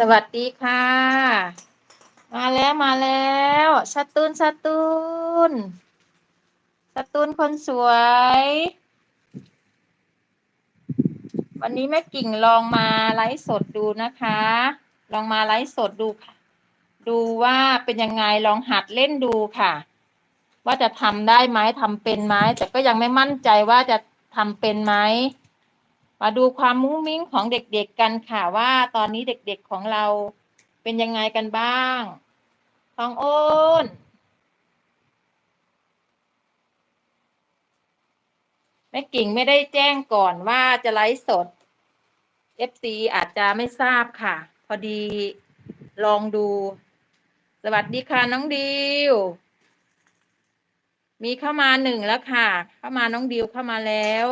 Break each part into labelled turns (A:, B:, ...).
A: สวัสดีค่ะ มาแล้วมาแล้วสตูนสตูนสตูนคนสวย วันนี้แม่กิ่งลองมาไลฟ์สดดูนะคะ ลองมาไลฟ์สดดูค่ะ ดูว่าเป็นยังไงลองหัดเล่นดูค่ะ ว่าจะทำได้ไหมทำเป็นไหมแต่ก็ยังไม่มั่นใจว่าจะทำเป็นไหม มาดูความมุ้งมิ้งของเด็กๆกันค่ะว่าตอนนี้เด็กๆของเราเป็นยังไงกันบ้าง ทองโอนแม่กิ่งไม่ได้แจ้งก่อนว่าจะไลฟ์สด FC อาจจะไม่ทราบค่ะ พอดีลองดู สวัสดีค่ะน้องดิว มีเข้ามาหนึ่งแล้วค่ะ เข้ามาน้องดิวเข้ามาแล้ว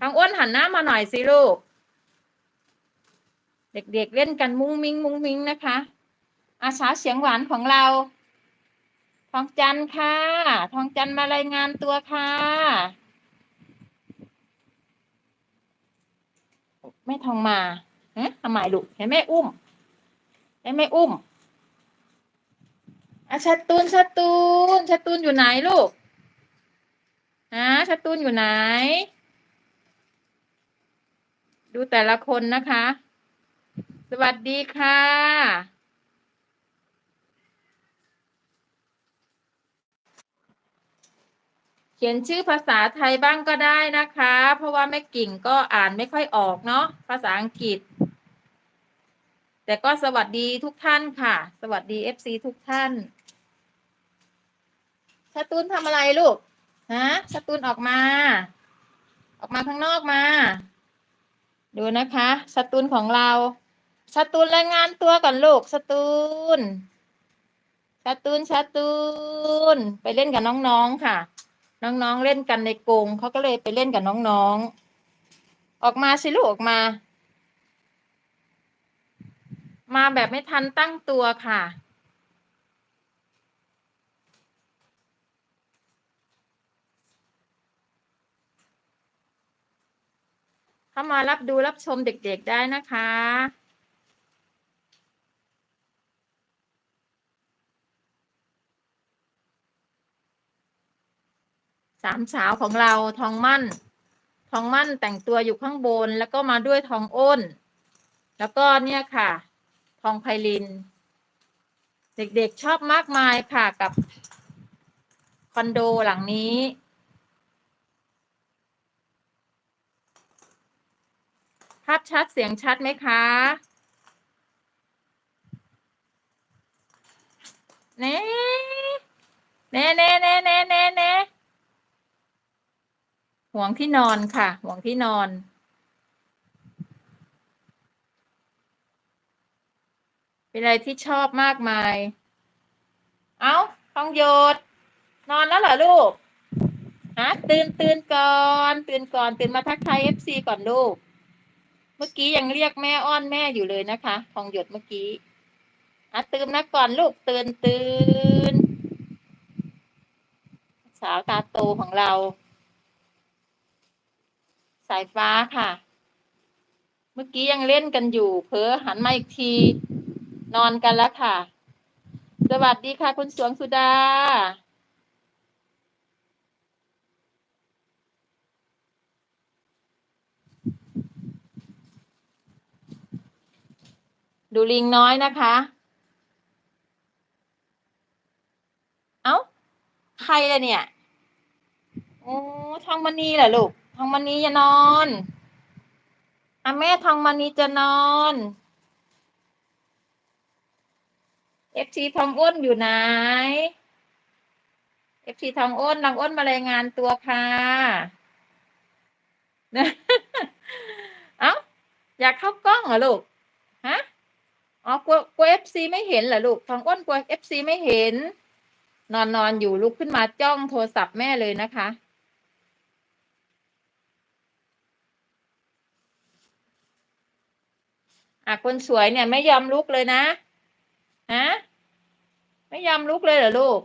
A: ทางอ้วนหันหน้ามาหน่อยสิลูก เด็กๆเล่นกันมุ้งมิ้งมุ้งมิ้งนะคะ อาสาเสียงหวานของเรา ทองจันค่ะ ทองจันมารายงานตัวค่ะแม่ทองมาเฮ้ทำไมลูกเห็นแม่อุ้มเห็นแม่อุ้มอาชัดตูนชัดตูนชัดตูนอยู่ไหนลูกฮะชัดตูนอยู่ไหน ดูแต่ละคนนะคะ สวัสดีค่ะ เขียนชื่อภาษาไทยบ้างก็ได้นะคะ เพราะว่าแม่กิ่งก็อ่านไม่ค่อยออกเนาะภาษาอังกฤษ แต่ก็สวัสดีทุกท่านค่ะ สวัสดี FC ทุกท่านชาตูนทำอะไรลูก ฮะชาตูนออกมา ออกมาข้างนอกมา ดูนะคะสตูนของเราสตูนรายงานตัวก่อนลูกสตูนสตูนสตูนไปเล่นกับน้องๆค่ะ น้องๆเล่นกันในกรงเขาก็เลยไปเล่นกับน้องๆออกมาสิลูกออกมา มาแบบไม่ทันตั้งตัวค่ะ เข้ามารับดูรับชมเด็กๆได้นะคะ สามสาวของเราทองมั่น ทองมั่นแต่งตัวอยู่ข้างบนแล้วก็มาด้วยทองอ้น แล้วก็เนี่ยค่ะ ทองไพลิน เด็กๆชอบมากมายค่ะกับคอนโดหลังนี้ ภาพชัดเสียงชัดไหมคะ เน่เน่เน่เน่เน่เน่เน่ห่วงที่นอนค่ะ ห่วงที่นอน เป็นอะไรที่ชอบมากมาย เอา้าทองโยดนอนแล้วเหรอลูกฮะตื่นตื่นก่อน ตื่นก่อน ตื่นมาทักทายเอฟซีก่อนลูก เมื่อกี้ยังเรียกแม่อ้อนแม่อยู่เลยนะคะ ทองหยดเมื่อกี้อะตื่นนะก่อนลูกตื่นตื่นสาวตาโตของเรา สายฟ้าค่ะ เมื่อกี้ยังเล่นกันอยู่ เพอหันมาอีกที นอนกันแล้วค่ะ สวัสดีค่ะ คุณสวงสุดา ดูลิงน้อยนะคะ เอ้า ใครล่ะเนี่ย โอ้ทองมณีเหรอลูก ทองมณีจะนอนอะแม่ทองมณีจะนอนเอฟซีทองอ้นอยู่ไหนเอฟซีทองอ้นทองอ้นมารายงานตัวค่ะเอ้า อยากเข้ากล้องเหรอลูก อ๋อกลัวกลัวเอฟซีไม่เห็นเหรอลูกทองอ้นกลัวเอฟซีไม่เห็น นอนนอนอยู่ลุกขึ้นมาจ้องโทรศัพท์แม่เลยนะคะ อะคนสวยเนี่ยไม่ยอมลุกเลยนะฮะไม่ยอมลุกเลยเหรอลูก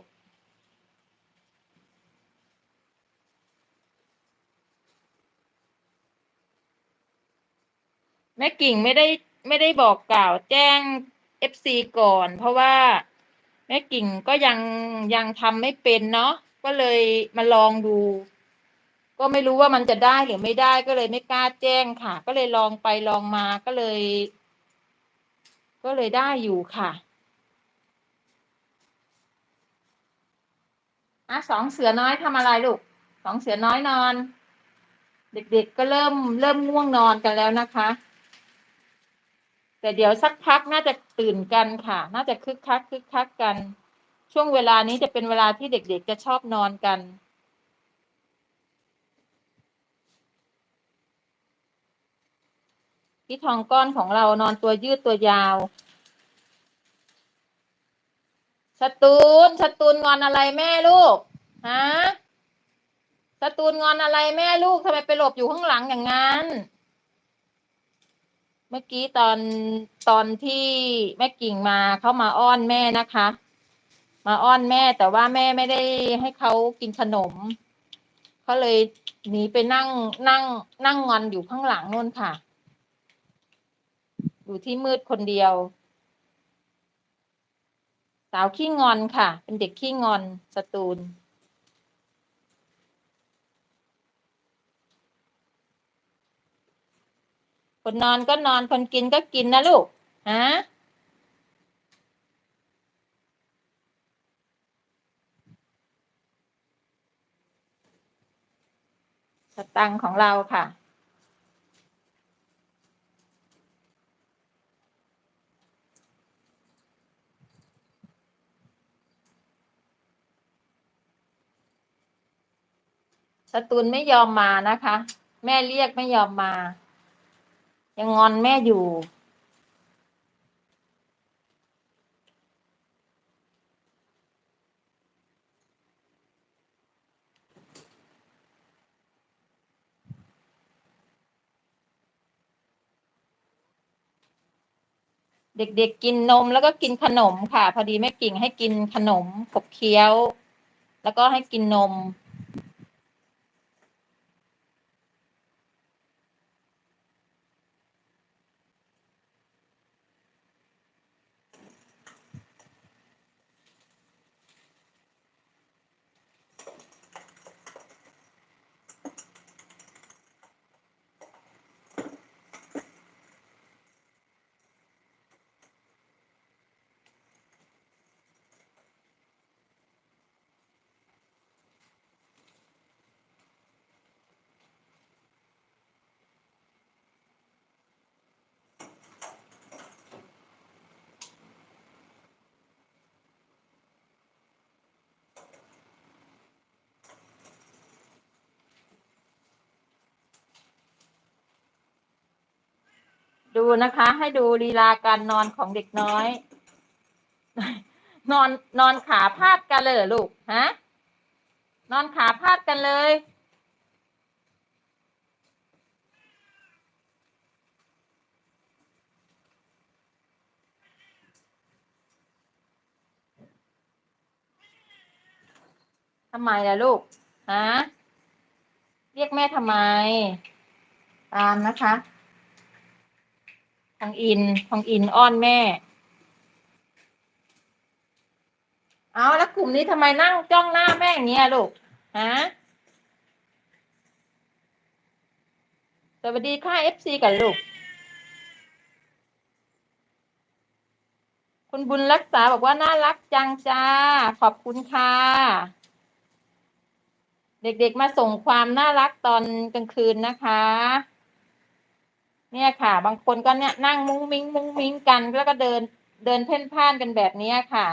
A: แม่กิ่งไม่ได้ ไม่ได้บอกกล่าวแจ้ง FC ก่อน เพราะว่าแม่กิ่งก็ยังยังทำไม่เป็นเนาะก็เลยมาลองดู ก็ไม่รู้ว่ามันจะได้หรือไม่ได้ก็เลยไม่กล้าแจ้งค่ะ ก็เลยลองไปลองมาก็เลย ก็เลยได้อยู่ค่ะอะสองเสือน้อยทำอะไรลูกสองเสือน้อยนอน เด็กๆก็เริ่มเริ่มง่วงนอนกันแล้วนะคะ แต่เดี๋ยวสักพักน่าจะตื่นกันค่ะ น่าจะคึกคักคึกคักกัน ช่วงเวลานี้จะเป็นเวลาที่เด็กๆจะชอบนอนกัน พี่ทองก้อนของเรานอนตัวยืดตัวยาวสตูนสตูนงอนอะไรแม่ลูกฮะสตูนงอนอะไรแม่ลูกทำไมไปหลบอยู่ข้างหลังอย่างนั้น มื่อกี้ตอนตอนที่แม่กิ่งมาเข้ามาอ้อนแม่นะคะ มาอ้อนแม่แต่ว่าแม่ไม่ได้ให้เขากินขนมเขาเลยหนีไปนั่งนั่ง นั่งงอนอยู่ข้างหลังนู่นค่ะ อยู่ที่มืดคนเดียว สาวขี้งอนค่ะ เป็นเด็กขี้งอนสตูล คนนอนก็นอนคนกินก็กินนะลูกฮะสตังของเราค่ะ สตูลไม่ยอมมานะคะ แม่เรียกไม่ยอมมา ยังงอนแม่อยู่ เด็กๆกินนมแล้วก็กินขนมค่ะ พอดีแม่กิ่งให้กินขนมขบเคี้ยว แล้วก็ให้กินนม ดูนะคะ ให้ดูลีลาการนอนของเด็กน้อย นอนนอนขาพาดกันเลยลูกฮะนอนขาพาดกันเลย ทำไมล่ะลูกฮะเรียกแม่ทำไม ตามนะคะ ทองอินทองอินอ้อนแม่ เอาแล้วกลุ่มนี้ทำไมนั่งจ้องหน้าแม่อย่างเงี้ยลูกฮะสวัสดีค่ะเอฟซีกันลูก คุณบุญรักษาบอกว่าน่ารักจังจ้า ขอบคุณค่ะ เด็กๆมาส่งความน่ารักตอนกลางคืนนะคะ เนี่ยค่ะ บางคนก็เนี่ยนั่งมุ้งมิ้งมุ้งมิ้งกัน แล้วก็เดินเดินเพ่นพ่านกันแบบนี้ค่ะ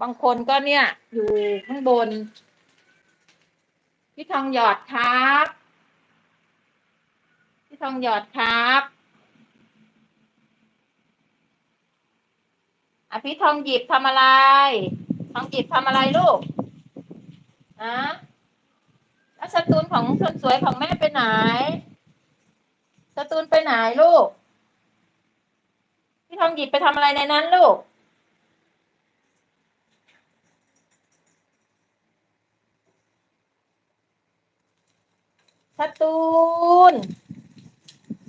A: บางคนก็เนี่ย อยู่ข้างบน พี่ทองหยอดครับ พี่ทองหยอดครับอะพี่ทองหยิบทำอะไร ทองหยิบทำอะไรลูกอะแล้วสตูนของคนสวยของแม่ไปไหน สตูนไปไหนลูก พี่ทองหยิบไปทำอะไรในนั้นลูกสตูน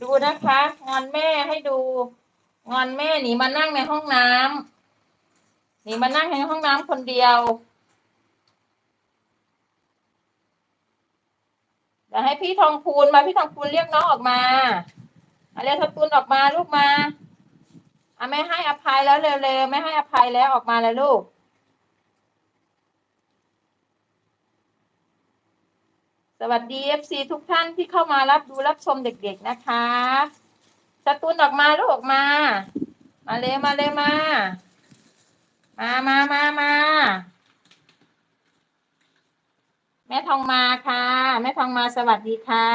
A: ดูนะคะ งอนแม่ให้ดู งอนแม่หนีมานั่งในห้องน้ำหนีมานั่งในห้องน้ำคนเดียว เดี๋ยวให้พี่ทองคูณมาพี่ทองคูณเรียกน้องออกมาเรียกทองคูณออกมาลูกมาอะไม่ให้อภัยแล้วเร็วๆไม่ให้อภัยแล้วออกมาเลยลูกสวัสดีเอฟซีทุกท่านที่เข้ามารับดูรับชมเด็กๆนะคะสตูนออกมาลูกออกมา มาเลยมาเลยมา มามามามา แม่ทองมาค่ะ แม่ทองมาสวัสดีค่ะ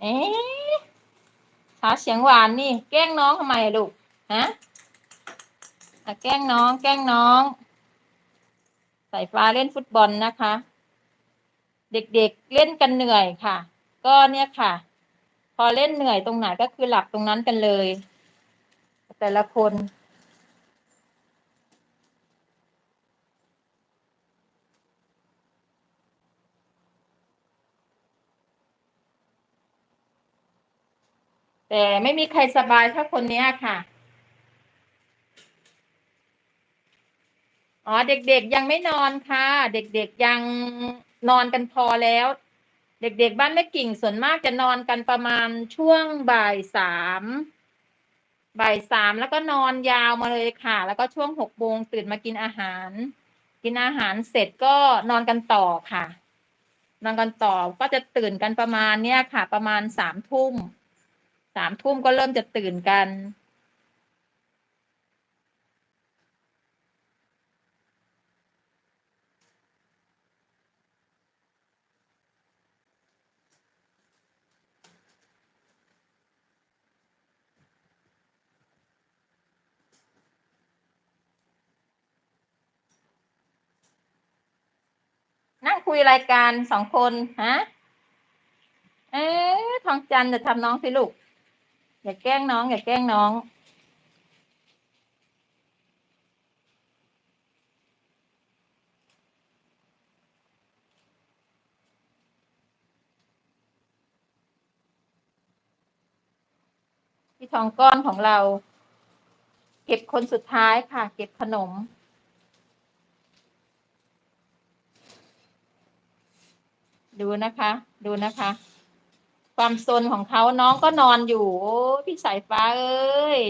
A: เอ๊ะขาเสียงหวานนี่ แกล้งน้องทำไมลูกฮะแกล้งน้อง แกล้งน้อง สายฟ้าเล่นฟุตบอลนะคะ เด็กๆเล่นกันเหนื่อยค่ะ ก็เนี่ยค่ะ พอเล่นเหนื่อยตรงไหนก็คือหลับตรงนั้นกันเลย แต่ละคน แต่ไม่มีใครสบายเท่าคนนี้ค่ะ อ๋อเด็กๆยังไม่นอนค่ะ เด็กๆยังนอนกันพอแล้ว เด็กๆบ้านแม่กิ่งส่วนมากจะนอนกันประมาณช่วงบ่ายสาม บ่ายสามแล้วก็นอนยาวมาเลยค่ะ แล้วก็ช่วงหกโมงตื่นมากินอาหาร กินอาหารเสร็จก็นอนกันต่อค่ะ นอนกันต่อก็จะตื่นกันประมาณเนี้ยค่ะ ประมาณสามทุ่มสามทุ่มก็เริ่มจะตื่นกัน ยรายการสองคนฮะเอ๊ะทองจันจะทำน้องสิลูก อย่าแกล้งน้อง อย่าแกล้งน้อง พี่ทองก้อนของเรา เก็บคนสุดท้ายค่ะ เก็บขนม ดูนะคะ ดูนะคะ ความซนของเขาน้องก็นอนอยู่ โอ้พี่สายฟ้าเอ้ย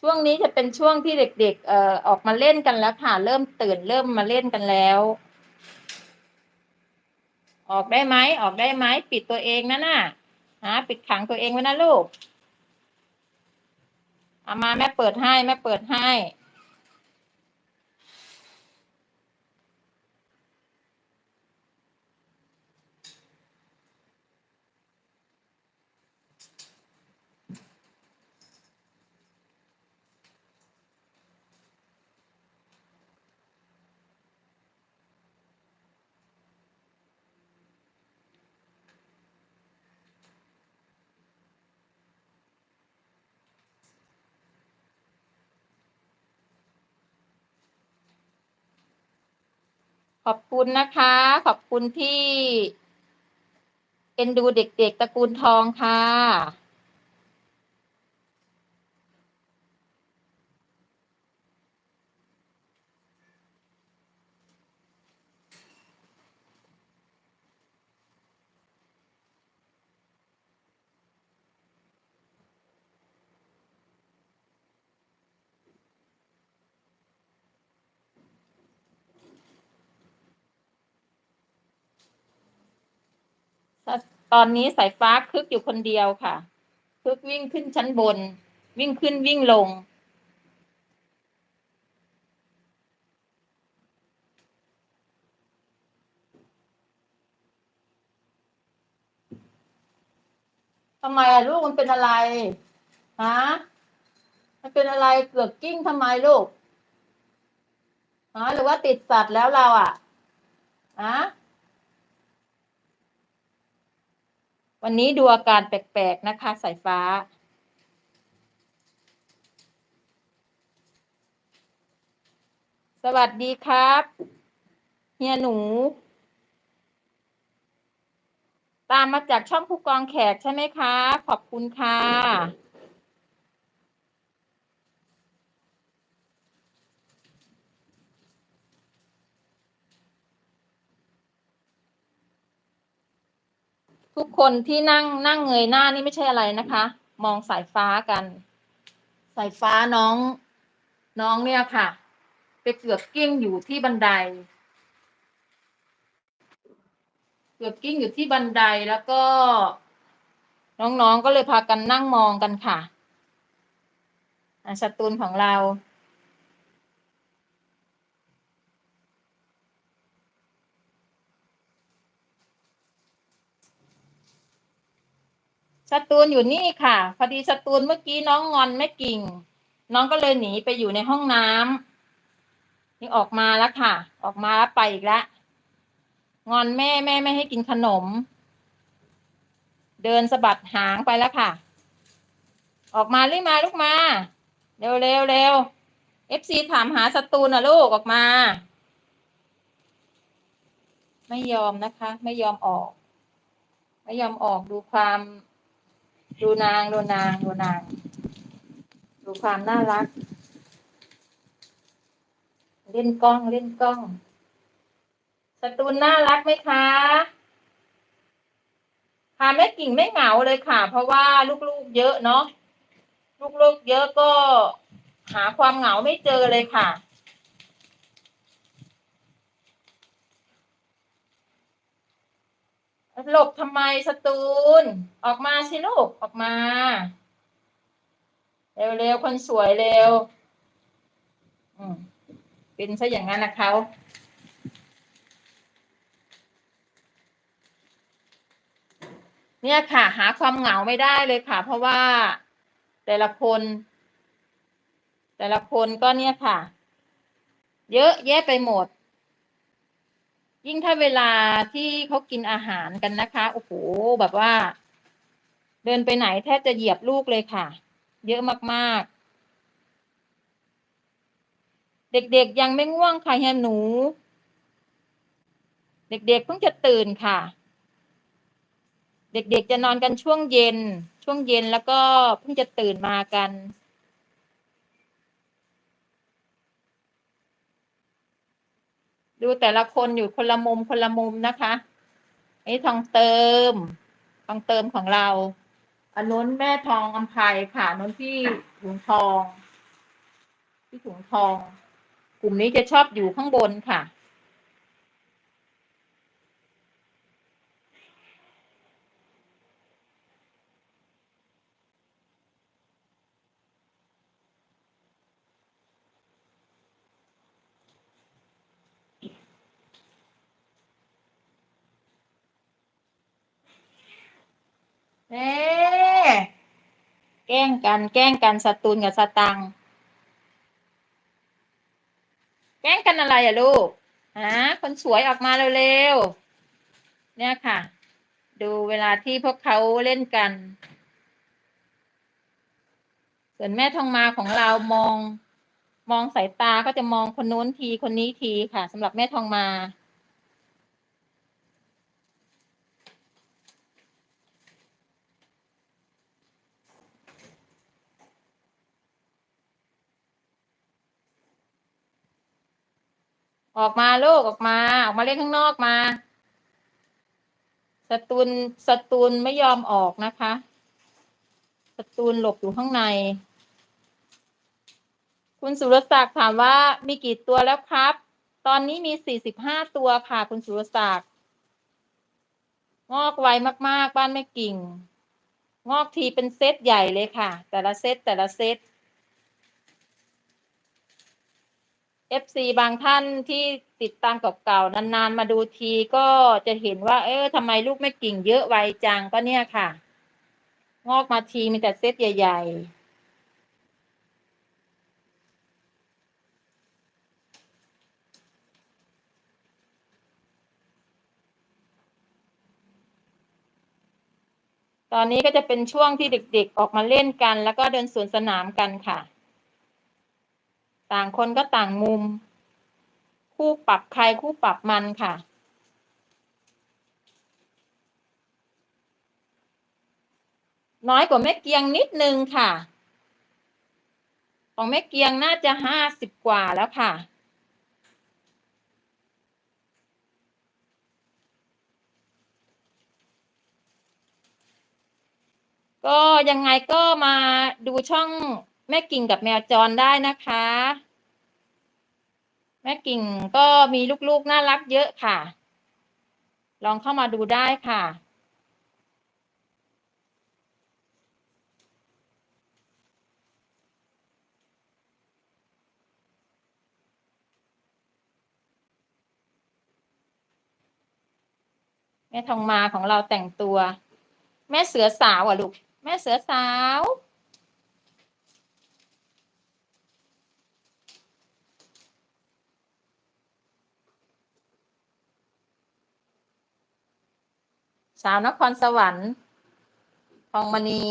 A: ช่วงนี้จะเป็นช่วงที่เด็ก ๆ เอ่อออกมาเล่นกันแล้วค่ะ เริ่มตื่นเริ่มมาเล่นกันแล้ว ออกได้ไหมออกได้ไหมปิดตัวเองนะน่ะฮะปิดขังตัวเองไว้นะลูก เอามาแม่เปิดให้แม่เปิดให้ ขอบคุณนะคะ ขอบคุณที่ เอ็นดูเด็กๆตระกูลทองค่ะ ตอนนี้สายฟ้าคึกอยู่คนเดียวค่ะ คึกวิ่งขึ้นชั้นบน วิ่งขึ้นวิ่งลง ทำไมลูกมันเป็นอะไรฮะมันเป็นอะไรเกือกกิ้งทำไมลูกฮะหรือว่าติดสัตว์แล้วเราอะฮะ วันนี้ดูอาการแปลกๆนะคะ สายฟ้า สวัสดีครับเฮียหนู ตามมาจากช่องผู้กองแขกใช่ไหมคะ ขอบคุณค่ะ ทุกคนที่นั่งนั่งเงยหน้านี่ไม่ใช่อะไรนะคะ มองสายฟ้ากัน สายฟ้าน้อง น้องเนี่ยค่ะ ไปเกือบกิ้งอยู่ที่บันได เกือบกิ้งอยู่ที่บันไดแล้วก็ น้องๆก็เลยพากันนั่งมองกันค่ะอะสตูนของเรา สตูนอยู่นี่ค่ะ พอดีสตูนเมื่อกี้น้องงอนแม่กิ่ง น้องก็เลยหนีไปอยู่ในห้องน้ำนี่ออกมาแล้วค่ะ ออกมาแล้วไปอีกแล้วงอนแม่แม่ไม่ให้กินขนม เดินสะบัดหางไปแล้วค่ะ ออกมารีบมาลูกมา เร็วเร็วเร็วเอฟซีถามหาสตูนนะลูกออกมา ไม่ยอมนะคะ ไม่ยอมออก ไม่ยอมออกดูความ ดูนางดูนางดูนาง ดูความน่ารัก เล่นกล้องเล่นกล้องสตูนน่ารักไหมคะค่ะแม่กิ่งไม่เหงาเลยค่ะ เพราะว่าลูกๆเยอะเนาะลูกๆเยอะก็หาความเหงาไม่เจอเลยค่ะ หลบทำไมสตูน ออกมาสิลูก ออกมา เร็วๆ คนสวยเร็วอืมเป็นซะอย่างนั้นนะเขาเนี่ยค่ะ หาความเหงาไม่ได้เลยค่ะ เพราะว่าแต่ละคน แต่ละคนก็เนี่ยค่ะ เยอะแยะไปหมด ยิ่งถ้าเวลาที่เขากินอาหารกันนะคะโอ้โหแบบว่า เดินไปไหนแทบจะเหยียบลูกเลยค่ะ เยอะมากๆ เด็กๆยังไม่ง่วงค่ะเฮียหนู เด็กๆเพิ่งจะตื่นค่ะ เด็กๆจะนอนกันช่วงเย็น ช่วงเย็นแล้วก็เพิ่งจะตื่นมากัน ดูแต่ละคนอยู่คนละมุมคนละมุมนะคะไอ้ทองเติม ทองเติมของเราอันนู้นแม่ทองอัมภัยค่ะนนู้นที่ถุงทอง ที่ถุงทอง กลุ่มนี้จะชอบอยู่ข้างบนค่ะ เอ๊ แกล้งกัน แกล้งกันสตูนกับสตัง แกล้งกันอะไรอะลูกฮะคนสวยออกมาเร็วๆ เนี่ยค่ะ ดูเวลาที่พวกเขาเล่นกัน ส่วนแม่ทองมาของเรามอง มองสายตาก็จะมองคนนู้นทีคนนี้ทีค่ะสำหรับแม่ทองมา ออกมาลูกออกมา ออกมาเล่นข้างนอกมาสตูนสตูนไม่ยอมออกนะคะสตูนหลบอยู่ข้างใน คุณสุรศักดิ์ถามว่ามีกี่ตัวแล้วครับ ตอนนี้มีสี่สิบห้าตัวค่ะ คุณสุรศักดิ์งอกไวมาก ๆ บ้านแม่กิ่ง งอกทีเป็นเซตใหญ่เลยค่ะ แต่ละเซตแต่ละเซต FC บางท่านที่ติดตามเก่าๆนานๆ มาดูทีก็จะเห็นว่า เออทำไมลูกแม่กิ่งเยอะไวจังก็เนี่ยค่ะ งอกมาทีมีแต่เซตใหญ่ ๆตอนนี้ก็จะเป็นช่วงที่เด็กๆ ออกมาเล่นกัน แล้วก็เดินสวนสนามกันค่ะ ต่างคนก็ต่างมุม คู่ปรับใครคู่ปรับมันค่ะ น้อยกว่าแม่เกียงนิดนึงค่ะ ของแม่เกียงน่าจะห้าสิบกว่าแล้วค่ะก็ยังไงก็มาดูช่อง แม่กิ่งกับแมวจรได้นะคะ แม่กิ่งก็มีลูกๆน่ารักเยอะค่ะ ลองเข้ามาดูได้ค่ะแม่ทองมาของเราแต่งตัว แม่เสือสาวอะลูก แม่เสือสาว สาวนครสวรรค์ทองมณี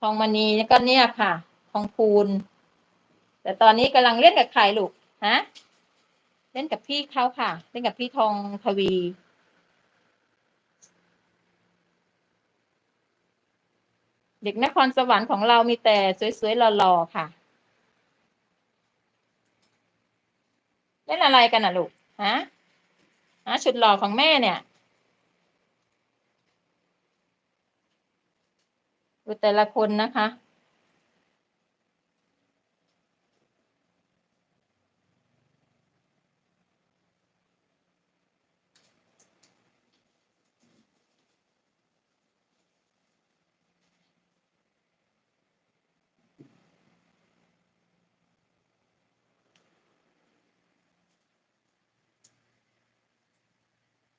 A: ทองมณีก็เนี่ยค่ะทองพูนแต่ตอนนี้กำลังเล่นกับใครลูกฮะเล่นกับพี่เขาค่ะ เล่นกับพี่ทองทวี เด็กนครสวรรค์ของเรามีแต่สวยๆหล่อๆค่ะ เล่นอะไรกันน่ะลูกฮะฮะชุดหล่อของแม่เนี่ย ดูแต่ละคนนะคะ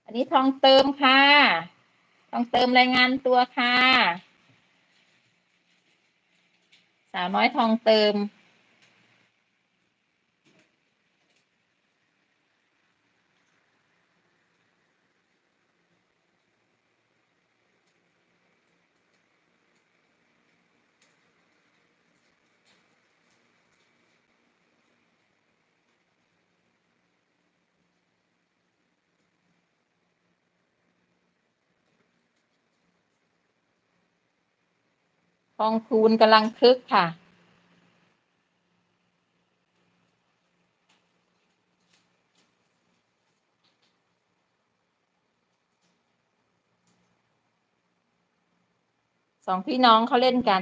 A: อันนี้ทองเติมค่ะ ทองเติมรายงานตัวค่ะ สาวน้อยทองเติม องคูณกำลังคึกค่ะ สองพี่น้องเขาเล่นกัน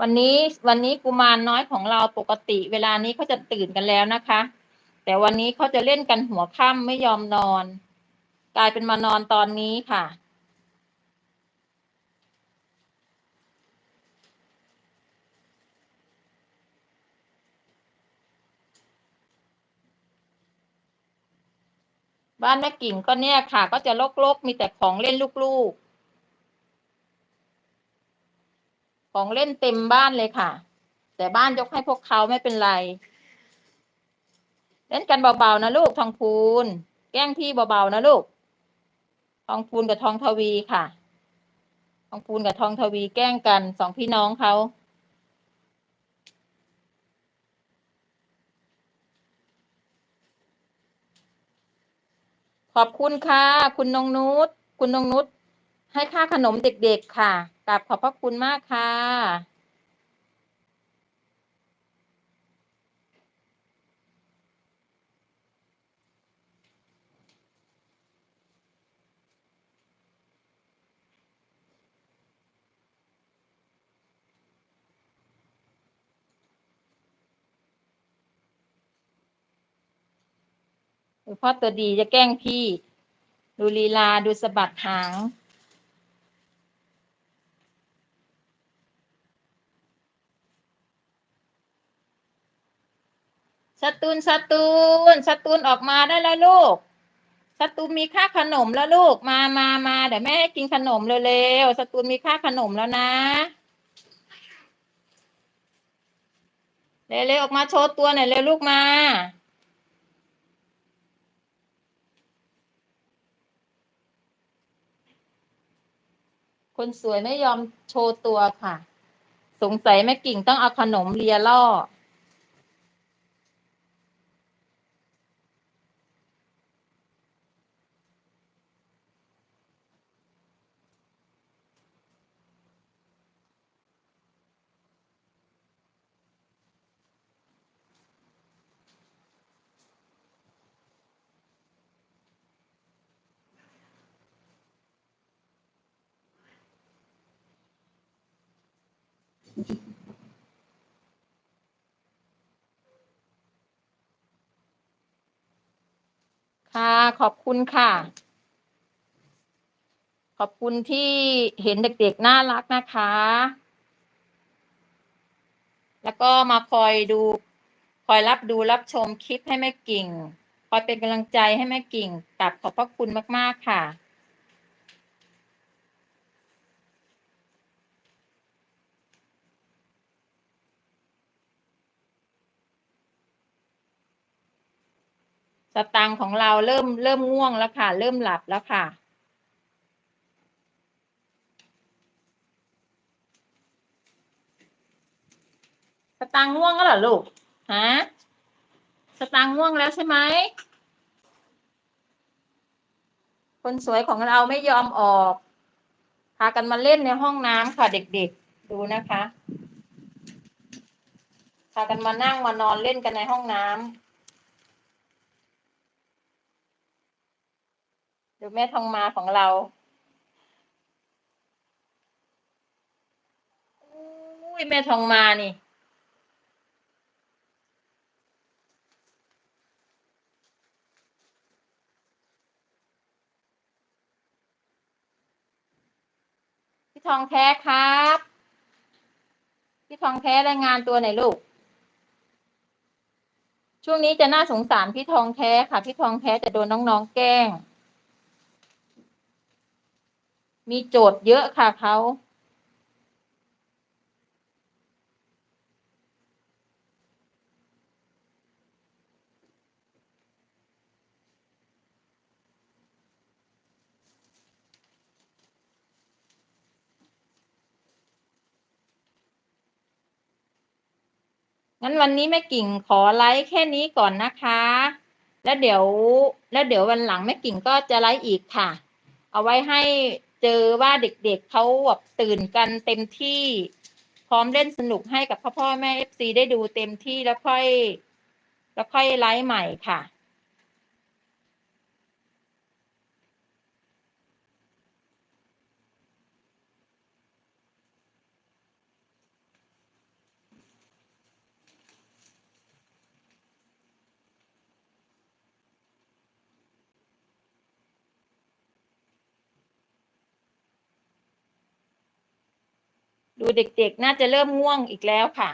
A: วันนี้วันนี้กุมารน้อยของเราปกติ เวลานี้เขาจะตื่นกันแล้วนะคะ แต่วันนี้เขาจะเล่นกันหัวค่ำไม่ยอมนอน กลายเป็นมานอนตอนนี้ค่ะ บ้านแม่กิ่งก็เนี่ยค่ะ ก็จะลกๆ มีแต่ของเล่นลูกๆ ของเล่นเต็มบ้านเลยค่ะ แต่บ้านยกให้พวกเขาไม่เป็นไร เล่นกันเบาๆนะลูกทองพูน แกล้งพี่เบาๆนะลูก ทองพูนกับทองทวีค่ะ ทองพูนกับทองทวีแกล้งกันสองพี่น้องเขาขอบคุณค่ะ คุณนงนุชคุณนงนุชให้ค่าขนมเด็กๆค่ะ กราบขอบพระคุณมากค่ะดูพ่อตัวดีจะแกล้งพี่ ดูลีลาดูสะบัดหาง สตูนสตูนสตูนออกมาได้แล้วลูกสตูนมีค่าขนมแล้วลูกมามามาเดี๋ยวแม่ให้กินขนมเร็วๆสตูนมีค่าขนมแล้วนะเร็วๆออกมาโชว์ตัวหน่อยเร็วลูกมาคนสวยไม่ยอมโชว์ตัวค่ะ สงสัยแม่กิ่งต้องเอาขนมเลียล่อ ค่ะ ขอบคุณค่ะ ขอบคุณที่เห็นเด็กๆ น่ารักนะคะ แล้วก็มาคอยดู คอยรับดูรับชมคลิปให้แม่กิ่ง คอยเป็นกำลังใจให้แม่กิ่งกลับขอบพระคุณมากๆค่ะ สตังของเราเริ่มเริ่มง่วงแล้วค่ะ เริ่มหลับแล้วค่ะ สตังง่วงแล้วเหรอลูกฮะสตังง่วงแล้วใช่ไหมคนสวยของเราไม่ยอมออก พากันมาเล่นในห้องน้ำค่ะเด็กๆ ดูนะคะ พากันมานั่งมานอนเล่นกันในห้องน้ำ ดูแม่ทองมาของเรา อุ้ยแม่ทองมานี่ พี่ทองแท้ครับ พี่ทองแท้รายงานตัวไหนลูก ช่วงนี้จะน่าสงสารพี่ทองแท้ค่ะ พี่ทองแท้จะโดนน้องๆแกล้ง มีโจทย์เยอะค่ะเขางั้นวันนี้แม่กิ่งขอไลฟ์แค่นี้ก่อนนะคะ แล้วเดี๋ยว แล้วเดี๋ยววันหลังแม่กิ่งก็จะไลฟ์อีกค่ะ เอาไว้ให้ เจอว่าเด็กๆเขาแบบตื่นกันเต็มที่พร้อมเล่นสนุกให้กับพ่อพ่อแม่เอฟซีได้ดูเต็มที่แล้วค่อย แล้วค่อยไลฟ์ใหม่ค่ะ ดูเด็กๆ น่าจะเริ่มง่วงอีกแล้วค่ะ